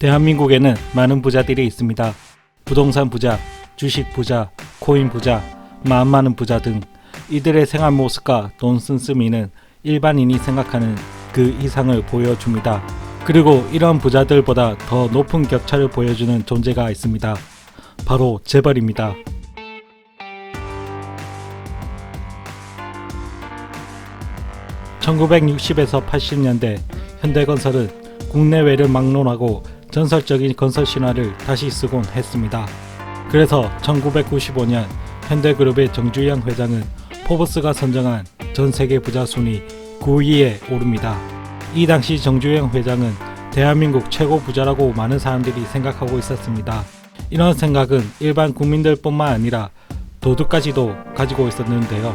대한민국에는 많은 부자들이 있습니다. 부동산 부자, 주식 부자, 코인 부자, 마음 많은 부자 등 이들의 생활 모습과 돈 씀씀이는 일반인이 생각하는 그 이상을 보여줍니다. 그리고 이런 부자들보다 더 높은 격차를 보여주는 존재가 있습니다. 바로 재벌입니다. (1960에서 80년대) 현대건설은 국내외를 막론하고 전설적인 건설 신화를 다시 쓰곤 했습니다. 그래서 1995년 현대그룹의 정주영 회장은 포브스가 선정한 전 세계 부자 순위 9위에 오릅니다. 이 당시 정주영 회장은 대한민국 최고 부자라고 많은 사람들이 생각하고 있었습니다. 이런 생각은 일반 국민들뿐만 아니라 도둑까지도 가지고 있었는데요.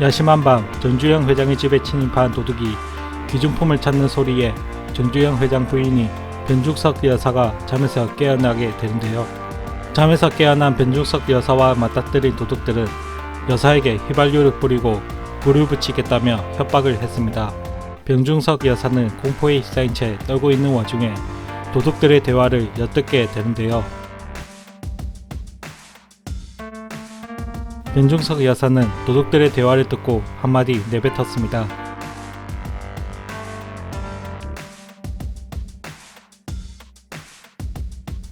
야심한 밤 정주영 회장의 집에 침입한 도둑이 귀중품을 찾는 소리에 정주영 회장 부인이 변죽석 여사가 잠에서 깨어나게 되는데요. 잠에서 깨어난 변죽석 여사와 맞닥뜨린 도둑들은 여사에게 휘발유를 뿌리고 불을 붙이겠다며 협박을 했습니다. 변중석 여사는 공포에 휩싸인 채 떨고 있는 와중에 도둑들의 대화를 엿듣게 되는데요. 변중석 여사는 도둑들의 대화를 듣고 한마디 내뱉었습니다.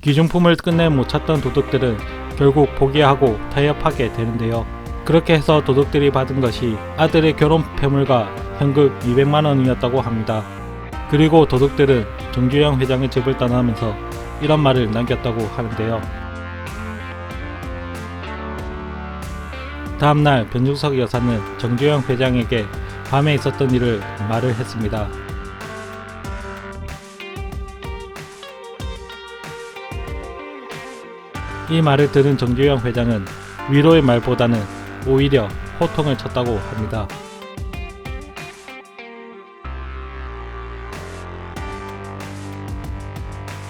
귀중품을 끝내 못 찾던 도둑들은 결국 포기하고 타협하게 되는데요. 그렇게 해서 도둑들이 받은 것이 아들의 결혼 폐물과 현금 200만 원이었다고 합니다. 그리고 도둑들은 정주영 회장의 집을 떠나면서 이런 말을 남겼다고 하는데요. 다음날 변중석 여사는 정주영 회장에게 밤에 있었던 일을 말을 했습니다. 이 말을 들은 정주영 회장은 위로의 말보다는 오히려 호통을 쳤다고 합니다.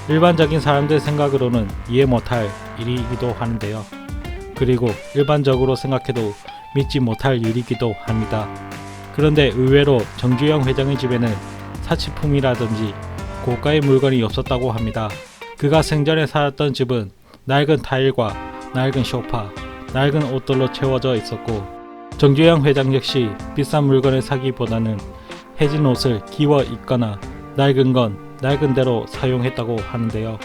일반적인 사람들 생각으로는 이해 못할 일이기도 하는데요. 그리고 일반적으로 생각해도 믿지 못할 일이기도 합니다. 그런데 의외로 정주영 회장의 집에는 사치품이라든지 고가의 물건이 없었다고 합니다. 그가 생전에 살았던 집은 낡은 타일과 낡은 소파, 낡은 옷들로 채워져 있었고 정주영 회장 역시 비싼 물건을 사기보다는 해진 옷을 기워 입거나 낡은 건 낡은 대로 사용했다고 하는데요.